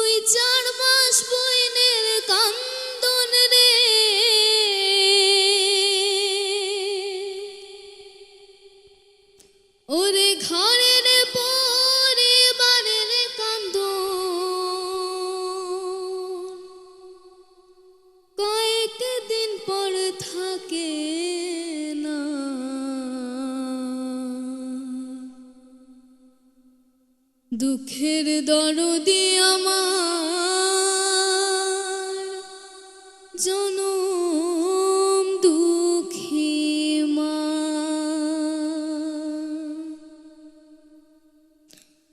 দুই চার দুঃখের দরদি আমার জনম দুঃখী মা।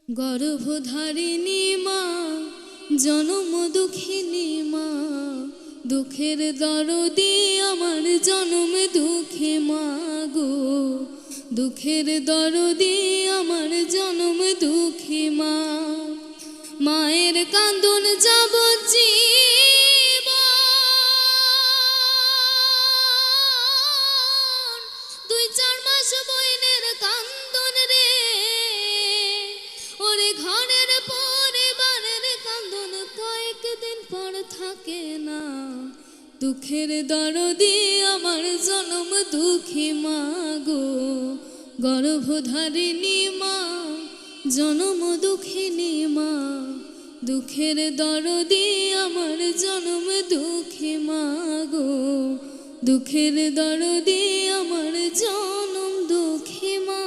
গর্ভধারিণী মা, জনম দুঃখিনী মা, দুঃখের দরদি আমার জনম দুঃখে মা গো। দুঃখের দরদি আমার জনম দুঃখী মা। মায়ের কান্দন যাব থাকে না। দুঃখের দরদি আমার জনম দুঃখী মা গো। গর্ভধারিণী মা, জনম দুঃখিনী মা, দুঃখের দরদি আমার জনম দুঃখী মা গো, দুঃখের দরদি আমার জনম দুঃখী মা।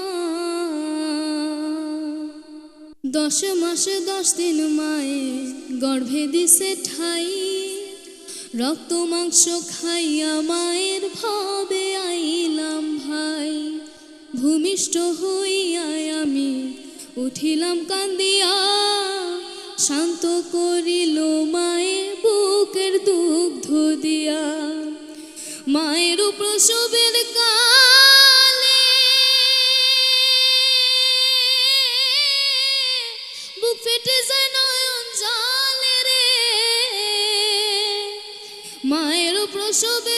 দশ মাসে দশ দিন মায়ে গর্ভে দিছে ঠাই, রক্ত মাংস খাইয়া মায়ের ভাবে আইলাম ভাই। ভূমিষ্ঠ হইয়া আমি উঠিলাম কান্দিয়া, শান্ত করিল মায়ে বুকের দুগ্ধ দিয়া। মায়ের প্রসবের কালে বুক ফেটে যায় জলে রে। মায়ের প্রসবের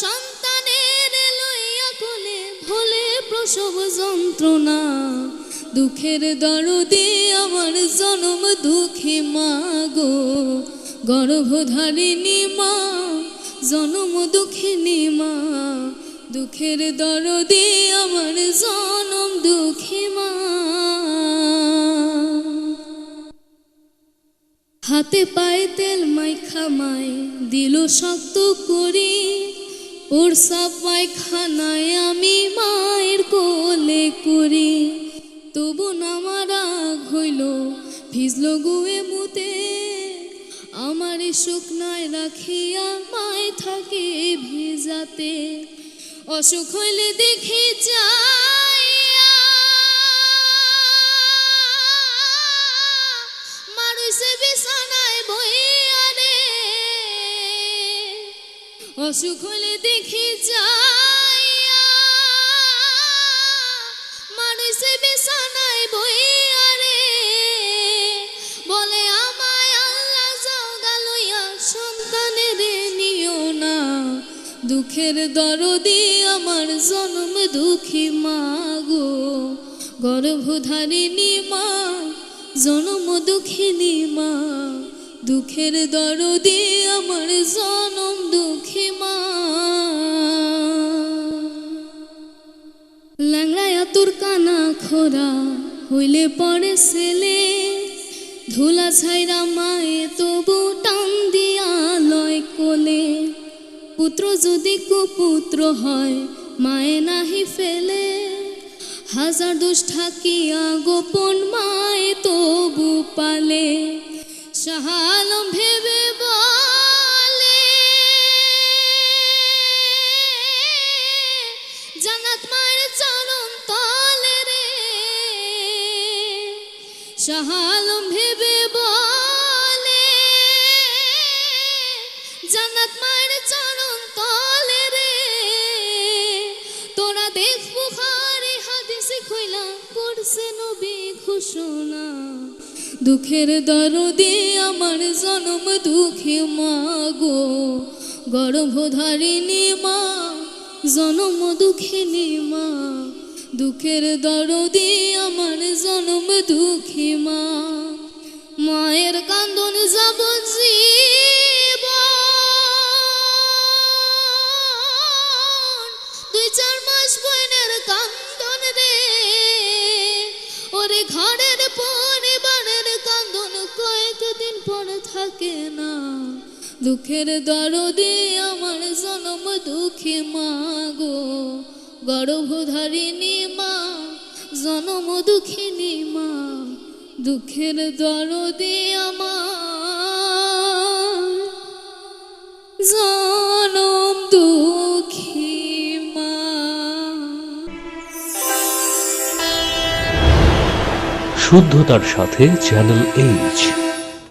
সন্তানের লইয়া কোলে ভোলে প্রসব যন্ত্রণা। দুঃখের দরদে আমার জনম দুঃখে মা গো। গর্ভধারিণী মা, জনম দুঃখিনী মা। দুঃখের দরদে আমার জনম দুঃখী মা। হাতে পায়ে তেল মাইখা মাই, দিল শক্ত করি। ওর সাপ পায়খানায় আমি মায়ের কোলে করি তবু নামারা হইল, ভিজল গুয়ে মুতে। আমার শুকনায় রাখিয়া মায় থাকে ভিজাতে। অসুখ হইলে দেখি যাইয়া। মানুষে বিছানায় বইয়া রে। অসুখ হলে দেখি যাইয়া মানুষে বিছানায় বইয়া রে। বলে, আমায় আল্লাহ যাও গালইয়া সন্তানের নিও না। দুঃখের দরদি আমার জন্ম দুঃখী মা গো। গর্ভধারিণী মা, জনম দুঃখিনী মা। দুঃখের দরদি আমার খোরা হইলে পরে ছেলে। ধুলা ছাইরা মায়ে তবু টান দিয়া লয় কোলে। পুত্র যদি কুপুত্র হয়, মায়ে নাহি ফেলে। হাজার দোষ ঠাকিয়া গোপন মায়ে তবু পালে। সাহাল ভেবে বলে। জান্নাত মায়ের চরণ শাহালম ভেবে বলে, জান্নাত মায়ের চরণ তলে রে। তোরা দেখ বুখারি হাদিসে কইলা করছে নবী ঘোষণা। দুঃখের দরদে আমার জনম, দুঃখে মা গো। গর্ভধারিণী মা, জনম দুঃখিনী মা। দুঃখের দরদে আমার জনম দুঃখী মা। মায়ের কান্দন যাব দুই চার মাস বইনের কান্দন রে। ওরে ঘরের পরিবারের কান্দন কয়েকদিন পর থাকে না। দুঃখের দরদে আমার জনম দুঃখী মা গো। গর্ভধারিণী মা জনম দুঃখিনী মা দুঃখের দরদে জনম দুঃখী মা। শুদ্ধতার সাথে চ্যানেল এইচ